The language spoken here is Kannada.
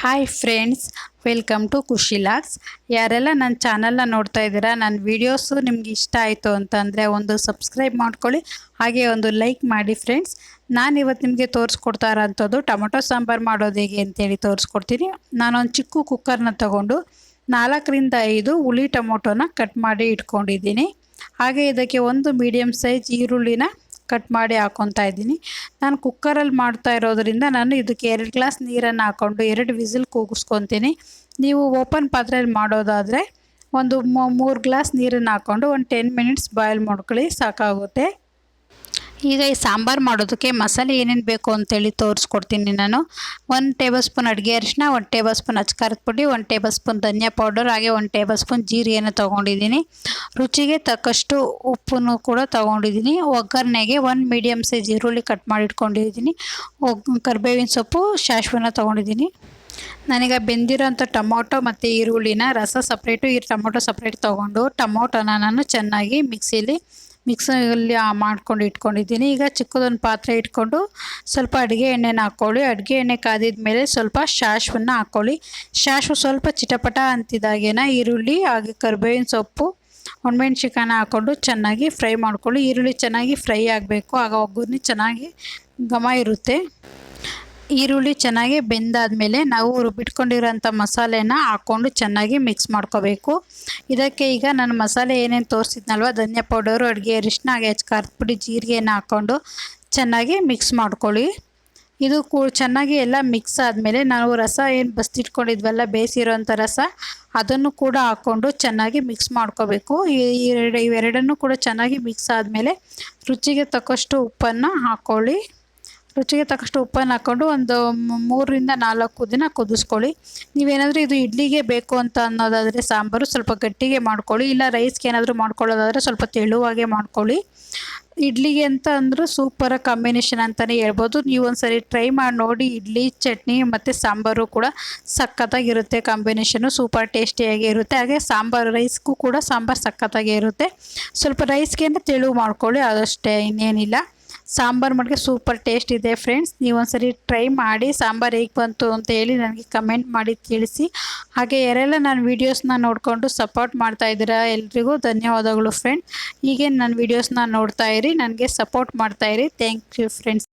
Hi friends welcome to Khushi vlogs ಯಾರೆಲ್ಲ ನನ್ನ ಚಾನಲ್ನ ನೋಡ್ತಾ ಇದ್ದೀರಾ, ನನ್ನ ವೀಡಿಯೋಸು ನಿಮ್ಗೆ ಇಷ್ಟ ಆಯಿತು ಅಂತಂದರೆ ಒಂದು ಸಬ್ಸ್ಕ್ರೈಬ್ ಮಾಡ್ಕೊಳ್ಳಿ, ಹಾಗೆ ಒಂದು ಲೈಕ್ ಮಾಡಿ ಫ್ರೆಂಡ್ಸ್ ನಾನು ಇವತ್ತು ನಿಮಗೆ ತೋರಿಸ್ಕೊಡ್ತಾ ಇರೋಂಥದ್ದು ಟೊಮೊಟೊ ಸಾಂಬಾರು ಮಾಡೋದು ಹೇಗೆ ಅಂತೇಳಿ ತೋರಿಸ್ಕೊಡ್ತೀನಿ. ನಾನೊಂದು ಚಿಕ್ಕ ಕುಕ್ಕರ್ನ ತಗೊಂಡು ನಾಲ್ಕರಿಂದ ಐದು ಹುಳಿ ಟೊಮೊಟೊನ ಕಟ್ ಮಾಡಿ ಇಟ್ಕೊಂಡಿದ್ದೀನಿ. ಹಾಗೆ ಇದಕ್ಕೆ ಒಂದು ಮೀಡಿಯಮ್ ಸೈಜ್ ಈರುಳ್ಳಿನ ಕಟ್ ಮಾಡಿ ಹಾಕೊತಾ ಇದ್ದೀನಿ. ನಾನು ಕುಕ್ಕರಲ್ಲಿ ಮಾಡ್ತಾ ಇರೋದ್ರಿಂದ ನಾನು ಇದಕ್ಕೆ ಎರಡು ಗ್ಲಾಸ್ ನೀರನ್ನು ಹಾಕ್ಕೊಂಡು ಎರಡು ವಿಸಿಲ್ ಕೂಗಿಸ್ಕೊತೀನಿ. ನೀವು ಓಪನ್ ಪಾತ್ರೆಯಲ್ಲಿ ಮಾಡೋದಾದರೆ ಒಂದು ಮೂರು ಗ್ಲಾಸ್ ನೀರನ್ನು ಹಾಕ್ಕೊಂಡು ಒಂದು ಟೆನ್ ಮಿನಿಟ್ಸ್ ಬಾಯ್ಲ್ ಮಾಡ್ಕೊಳ್ಳಿ, ಸಾಕಾಗುತ್ತೆ. ಈಗ ಈ ಸಾಂಬಾರು ಮಾಡೋದಕ್ಕೆ ಮಸಾಲೆ ಏನೇನು ಬೇಕು ಅಂತೇಳಿ ತೋರಿಸ್ಕೊಡ್ತೀನಿ ನಾನು. ಒಂದು ಟೇಬಲ್ ಸ್ಪೂನ್ ಅಡುಗೆ ಅರಿಶಿನ ಒಂದು ಟೇಬಲ್ ಸ್ಪೂನ್ ಅಚ್ಕಾರದ ಪುಡಿ, ಒಂದು ಟೇಬಲ್ ಸ್ಪೂನ್ ಧನಿಯಾ ಪೌಡರ್ ಹಾಗೆ ಒಂದು ಟೇಬಲ್ ಸ್ಪೂನ್ ಜೀರಿಗೆಯನ್ನು ತೊಗೊಂಡಿದ್ದೀನಿ. ರುಚಿಗೆ ತಕ್ಕಷ್ಟು ಉಪ್ಪನ್ನು ಕೂಡ ತೊಗೊಂಡಿದ್ದೀನಿ. ಒಗ್ಗರಣೆಗೆ ಒಂದು ಮೀಡಿಯಮ್ ಸೈಜ್ ಈರುಳ್ಳಿ ಕಟ್ ಮಾಡಿಟ್ಕೊಂಡಿದ್ದೀನಿ ಒಗ್, ಕರಿಬೇವಿನ ಸೊಪ್ಪು, ಶಾಶ್ವನ ತೊಗೊಂಡಿದ್ದೀನಿ. ನನಗೆ ಬೆಂದಿರೋಂಥ ಟೊಮೊಟೊ ಮತ್ತು ಈರುಳ್ಳಿನ ರಸ ಸಪ್ರೇಟು ಈ ಟೊಮೊಟೊ ಸಪ್ರೇಟ್ ತೊಗೊಂಡು ಟೊಮೊಟೊನ ನಾನು ಚೆನ್ನಾಗಿ ಮಿಕ್ಸಿಲಿ ಮಿಕ್ಸಲ್ಲಿ ಮಾಡ್ಕೊಂಡು ಇಟ್ಕೊಂಡಿದ್ದೀನಿ. ಈಗ ಚಿಕ್ಕದೊಂದು ಪಾತ್ರೆ ಇಟ್ಕೊಂಡು ಸ್ವಲ್ಪ ಅಡುಗೆ ಎಣ್ಣೆನ ಹಾಕ್ಕೊಳ್ಳಿ. ಅಡುಗೆ ಎಣ್ಣೆ ಕಾದಿದ ಮೇಲೆ ಸ್ವಲ್ಪ ಶಾಶ್ವನ್ನ ಹಾಕ್ಕೊಳ್ಳಿ. ಶಾಶ್ವ ಸ್ವಲ್ಪ ಚಿಟಪಟ ಅಂತಿದ್ದಾಗೇನ ಈರುಳ್ಳಿ ಹಾಗೆ ಕರ್ಬೇವಿನ ಸೊಪ್ಪು ಒಣಮೆಣ್ಸಿಕಾಯನ್ನ ಹಾಕ್ಕೊಂಡು ಚೆನ್ನಾಗಿ ಫ್ರೈ ಮಾಡ್ಕೊಳ್ಳಿ. ಈರುಳ್ಳಿ ಚೆನ್ನಾಗಿ ಫ್ರೈ ಆಗಬೇಕು. ಆಗ ಒಗ್ಗರ್ನಿ ಚೆನ್ನಾಗಿ ಘಮ ಇರುತ್ತೆ. ಈರುಳ್ಳಿ ಚೆನ್ನಾಗಿ ಬೆಂದಾದಮೇಲೆ ನಾವು ರುಬ್ಬಿಟ್ಕೊಂಡಿರೋಂಥ ಮಸಾಲೆನ ಹಾಕ್ಕೊಂಡು ಚೆನ್ನಾಗಿ ಮಿಕ್ಸ್ ಮಾಡ್ಕೋಬೇಕು. ಇದಕ್ಕೆ ಈಗ ನಾನು ಮಸಾಲೆ ಏನೇನು ತೋರಿಸಿದ್ನಲ್ವ, ಧನಿಯಾ ಪೌಡರು, ಅಡುಗೆ ಅರಿಶಿನ ಹಾಗೆ ಖಾರದ ಪುಡಿ ಜೀರಿಗೆನ ಹಾಕ್ಕೊಂಡು ಚೆನ್ನಾಗಿ ಮಿಕ್ಸ್ ಮಾಡ್ಕೊಳ್ಳಿ. ಇದು ಕೂ, ಚೆನ್ನಾಗಿ ಎಲ್ಲ ಮಿಕ್ಸ್ ಆದಮೇಲೆ ನಾವು ರಸ ಏನು ಬಸ್ತಿಟ್ಕೊಂಡಿದ್ವಲ್ಲ, ಬೇಯಿಸಿರೋಂಥ ರಸ, ಅದನ್ನು ಕೂಡ ಹಾಕ್ಕೊಂಡು ಚೆನ್ನಾಗಿ ಮಿಕ್ಸ್ ಮಾಡ್ಕೋಬೇಕು. ಇವೆರಡನ್ನೂ ಕೂಡ ಚೆನ್ನಾಗಿ ಮಿಕ್ಸ್ ಆದಮೇಲೆ ರುಚಿಗೆ ತಕ್ಕಷ್ಟು ಉಪ್ಪನ್ನು ಹಾಕ್ಕೊಳ್ಳಿ. ರುಚಿಗೆ ತಕ್ಕಷ್ಟು ಉಪ್ಪನ್ನು ಹಾಕ್ಕೊಂಡು ಒಂದು ಮೂರರಿಂದ ನಾಲ್ಕು ದಿನ ಕುದಿಸ್ಕೊಳ್ಳಿ. ನೀವೇನಾದರೂ ಇದು ಇಡ್ಲಿಗೆ ಬೇಕು ಅಂತ ಅನ್ನೋದಾದರೆ ಸಾಂಬಾರು ಸ್ವಲ್ಪ ಗಟ್ಟಿಗೆ ಮಾಡ್ಕೊಳ್ಳಿ. ಇಲ್ಲ ರೈಸ್ಗೆ ಏನಾದರೂ ಮಾಡ್ಕೊಳ್ಳೋದಾದರೆ ಸ್ವಲ್ಪ ತೆಳುವಾಗೆ ಮಾಡ್ಕೊಳ್ಳಿ. ಇಡ್ಲಿಗೆ ಅಂತ ಅಂದರೂ ಸೂಪರ ಕಾಂಬಿನೇಷನ್ ಅಂತಲೇ ಹೇಳ್ಬೋದು. ನೀವು ಒಂದ್ಸರಿ ಟ್ರೈ ಮಾಡಿ ನೋಡಿ, ಇಡ್ಲಿ, ಚಟ್ನಿ ಮತ್ತು ಸಾಂಬಾರು ಕೂಡ ಸಖತ್ತಾಗಿರುತ್ತೆ. ಕಾಂಬಿನೇಷನು ಸೂಪರ್ ಟೇಸ್ಟಿಯಾಗಿ ಇರುತ್ತೆ. ಹಾಗೆ ಸಾಂಬಾರು ರೈಸ್ಗೂ ಕೂಡ ಸಾಂಬಾರು ಸಖತ್ತಾಗೇ ಇರುತ್ತೆ. ಸ್ವಲ್ಪ ರೈಸ್ಗೆ ತೆಳು ಮಾಡ್ಕೊಳ್ಳಿ, ಅದಷ್ಟೇ ಇನ್ನೇನಿಲ್ಲ. ಸಾಂಬಾರು ಮಾಡಿಗೆ ಸೂಪರ್ ಟೇಸ್ಟ್ ಇದೆ ಫ್ರೆಂಡ್ಸ್ ನೀವು ಒಂದ್ಸರಿ ಟ್ರೈ ಮಾಡಿ ಸಾಂಬಾರು ಹೇಗೆ ಬಂತು ಅಂತ ಹೇಳಿ ನನಗೆ ಕಮೆಂಟ್ ಮಾಡಿ ತಿಳಿಸಿ. ಹಾಗೆ ಯಾರೆಲ್ಲ ನಾನು ವೀಡಿಯೋಸ್ನ ನೋಡಿಕೊಂಡು ಸಪೋರ್ಟ್ ಮಾಡ್ತಾ ಇದ್ದೀರಾ ಎಲ್ರಿಗೂ ಧನ್ಯವಾದಗಳು ಫ್ರೆಂಡ್ಸ್ ಹೀಗೆ ನನ್ನ ವೀಡಿಯೋಸ್ನ ನೋಡ್ತಾ ಇರಿ, ನನಗೆ ಸಪೋರ್ಟ್ ಮಾಡ್ತಾ ಇರಿ. Thank you friends